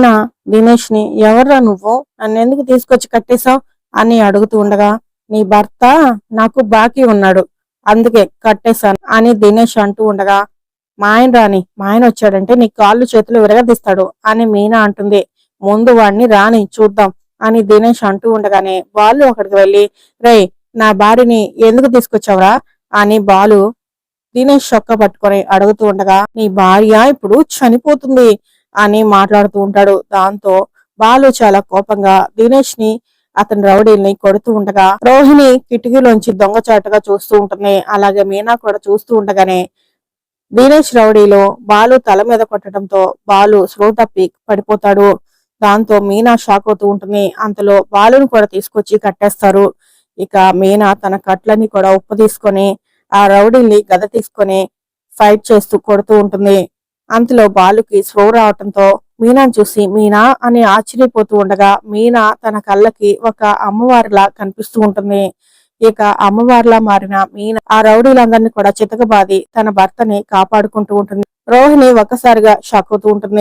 మీనా దినేష్ని ఎవర్రా నువ్వు? నన్ను ఎందుకు తీసుకొచ్చి కట్టేశావు? అని అడుగుతూ ఉండగా నీ భర్త నాకు బాకీ ఉన్నాడు అందుకే కట్టేశాను అని దినేష్ అంటూ ఉండగా మా ఆయన రాని మా ఆయన వచ్చాడంటే నీ కాళ్ళు చేతులు విరగదీస్తాడు అని మీనా అంటుంది. ముందు వాడిని రాని చూద్దాం అని దినేష్ అంటూ ఉండగానే బాలు అక్కడికి వెళ్ళి రేయ్ నా భార్యని ఎందుకు తీసుకొచ్చావరా? అని బాలు దినేష్ చొక్క పట్టుకొని అడుగుతూ ఉండగా నీ భార్య ఇప్పుడు చనిపోతుంది అని మాట్లాడుతూ ఉంటాడు. దాంతో బాలు చాలా కోపంగా దినేష్ని అతని రౌడీల్ని కొడుతూ ఉండగా రోహిణి కిటికీలోంచి దొంగచాటుగా చూస్తూ ఉంటుంది. అలాగే మీనా కూడా చూస్తూ ఉండగానే దినేష్ రౌడీలో బాలు తల మీద కొట్టడంతో బాలు స్లో తప్పి పడిపోతాడు. దాంతో మీనా షాక్ అవుతూ ఉంటుంది. అంతలో బాలును కూడా తీసుకొచ్చి కట్టేస్తారు. ఇక మీనా తన కట్లని కూడా ఉప్పు తీసుకొని ఆ రౌడీల్ని గద తీసుకొని ఫైట్ చేస్తూ కొడుతూ ఉంటుంది. అంతలో బాలుకి స్లో రావటంతో మీనాను చూసి మీనా అని ఆశ్చర్యపోతూ ఉండగా మీనా తన కళ్ళకి ఒక అమ్మవారిలా కనిపిస్తూ ఉంటుంది. ఇక అమ్మవారిలా మారిన మీనా ఆ రౌడీలందరినీ కూడా చితకబాది తన భర్తని కాపాడుకుంటూ ఉంటుంది. రోహిణి ఒక్కసారిగా షాక్ అవుతూ ఉంటుంది.